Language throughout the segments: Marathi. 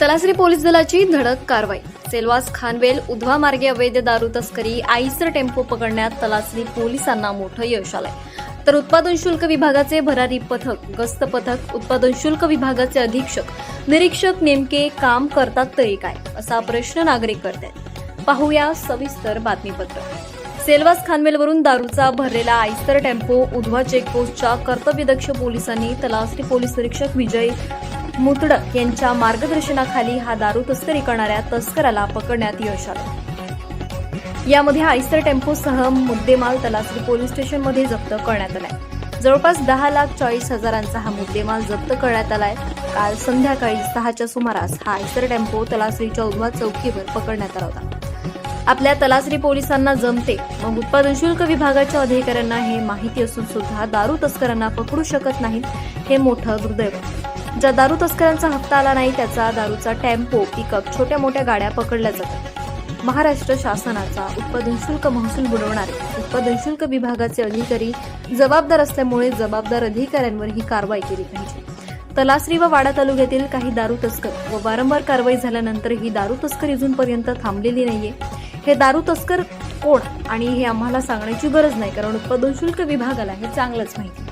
तलासरी पोलीस दलाची धडक कारवाई. सेलवास खानवेल उधवा मार्गे अवैध दारू तस्करी आईसर टेम्पो पकडण्यात तलासरी पोलिसांना मोठं यश आलंय. तर उत्पादन शुल्क विभागाचे भरारी पथक गस्त पथक उत्पादन शुल्क विभागाचे अधीक्षक निरीक्षक नेमके काम करतात तरी काय असा प्रश्न नागरिक करतात पाहूया सविस्तर बातमीपत्र. सेलवास खानवेलवरून दारूचा भरलेला आयस्तर टेम्पो उधवा चेकपोस्टच्या कर्तव्यदक्ष पोलिसांनी तलासरी पोलीस निरीक्षक विजय मुतडक यांच्या मार्गदर्शनाखाली हा दारू तस्करी करणाऱ्या तस्कराला पकडण्यात यश आलं. यामध्ये आयसर टेम्पोसह मुद्देमाल तलासरी पोलीस स्टेशनमध्ये जप्त करण्यात आलाय. जवळपास दहा लाख चाळीस हजारांचा हा मुद्देमाल जप्त करण्यात आलाय. काल संध्याकाळी सहाच्या सुमारास हा आयसर टेम्पो तलासरीच्या उधवा चौकीवर पकडण्यात आला होता. आपल्या तलासरी पोलिसांना जमते मग उत्पादन शुल्क विभागाच्या अधिकाऱ्यांना हे माहिती असून सुद्धा दारू तस्करांना पकडू शकत नाहीत हे मोठं दुर्दैव आहे. ज्या दारू तस्करांचा हप्ता आला नाही त्याचा दारूचा टेम्पो पिकअप छोट्या मोठ्या गाड्या पकडल्या जातात. महाराष्ट्र शासनाचा उत्पादन शुल्क महसूल बुडवणारे उत्पादन शुल्क विभागाचे अधिकारी जबाबदार असल्यामुळे जबाबदार अधिकाऱ्यांवर ही कारवाई केली पाहिजे. तलासरी व वाडा तालुक्यातील काही दारू तस्कर व वारंवार कारवाई झाल्यानंतर ही दारू तस्करी अजूनपर्यंत थांबलेली नाहीये. हे दारू तस्कर कोण आणि हे आम्हाला सांगण्याची गरज नाही कारण उत्पादन शुल्क विभागाला हे चांगलंच माहिती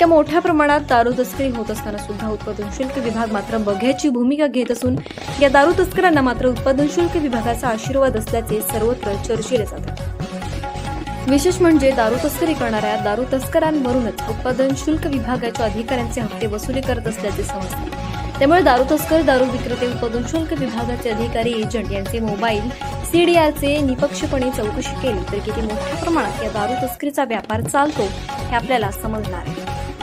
इतक्या मोठ्या प्रमाणात दारू तस्करी होत असताना सुद्धा उत्पादन शुल्क विभाग मात्र बघ्याची भूमिका घेत असून या दारू तस्करांना मात्र उत्पादन शुल्क विभागाचा आशीर्वाद असल्याचे सर्वत्र चर्चिले जातात विशेष म्हणजे दारू तस्करी करणाऱ्या दारू तस्करांवरूनच उत्पादन शुल्क विभागाच्या अधिकाऱ्यांचे हप्ते वसुली करत असल्याचे समजते. त्यामुळे दारू तस्कर दारू विक्रेते उत्पादन शुल्क विभागाचे अधिकारी एजंट यांचे मोबाईल सीडीआरचे निपक्षपणे चौकशी केली तर किती मोठ्या प्रमाणात या दारू तस्करीचा व्यापार चालतो हे आपल्याला समजणार आहे.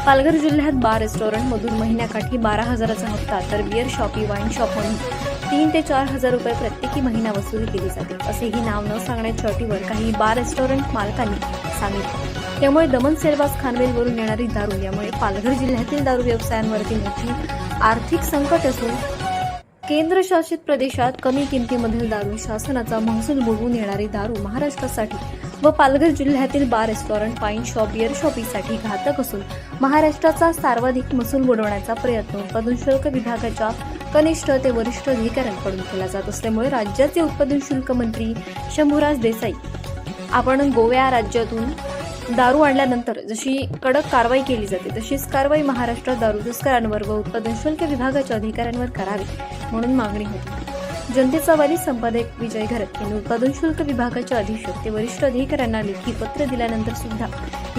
पालघर जिल्ह्यात बार रेस्टॉरंटमधून महिन्याकाठी बारा हजाराचा हप्ता तर बिअर शॉपी वाईन शॉपमधून तीन ते चार हजार रुपये प्रत्येकी महिना वसूल केली जाते. असेही नाव न सांगण्याच्या अटीवर काही बार रेस्टॉरंट मालकांनी सांगितले. त्यामुळे दमन सेलवास खानवेलवरून येणारी दारू यामुळे पालघर जिल्ह्यातील दारू व्यवसायांवरती मोठी आर्थिक संकट असून केंद्रशासित प्रदेशात कमी किमतीमधील दारू शासनाचा महसूल बुडवून येणारी दारू महाराष्ट्रासाठी व पालघर जिल्ह्यातील bar restaurant wine shop beer शॉपीसाठी घातक असून महाराष्ट्राचा सर्वाधिक महसूल बुडवण्याचा प्रयत्न उत्पादन शुल्क विभागाच्या कनिष्ठ ते वरिष्ठ अधिकाऱ्यांकडून केला जात असल्यामुळे राज्याचे उत्पादन शुल्क मंत्री शंभूराज देसाई आपण गोव्या राज्यातून दारू आणल्यानंतर जशी कडक कारवाई केली जाते तशीच कारवाई महाराष्ट्रात दारू तस्करांवर व उत्पादन शुल्क विभागाच्या अधिकाऱ्यांवर करावी म्हणून मागणी होती. जनतेचा वारी संपादक विजय घरत यांनी उत्पादन शुल्क विभागाच्या अधीक्षक ते वरिष्ठ अधिकाऱ्यांना लेखी पत्र दिल्यानंतर सुद्धा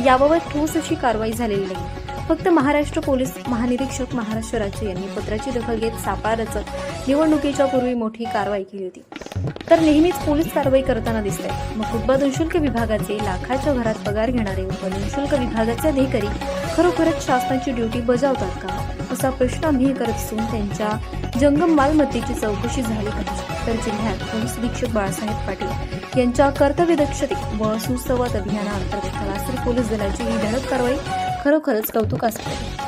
याबाबत ठोस अशी कारवाई झालेली नाही. फक्त महाराष्ट्र पोलीस महानिरीक्षक महाराष्ट्र राज्य यांनी पत्राची दखल घेत सापळा रचत निवडणुकीच्या पूर्वी मोठी कारवाई केली होती. तर नेहमीच पोलीस कारवाई करताना दिसत आहे मग उत्पादन शुल्क विभागाचे लाखाच्या घरात पगार घेणारे उत्पादन शुल्क विभागाचे अधिकारी खरोखरच शासनाची ड्युटी बजावतात का? असा प्रश्न आम्ही करत असून त्यांच्या जंगम मालमत्तेची चौकशी झाली पाहिजे तर जिल्ह्यात पोलीस अधीक्षक बाळासाहेब पाटील यांच्या कर्तव्यदक्षते व सुसंवाद अभियानाअंतर्गत तलासरी पोलीस दलाची ही धडक कारवाई खरोखरच कौतुकास्पद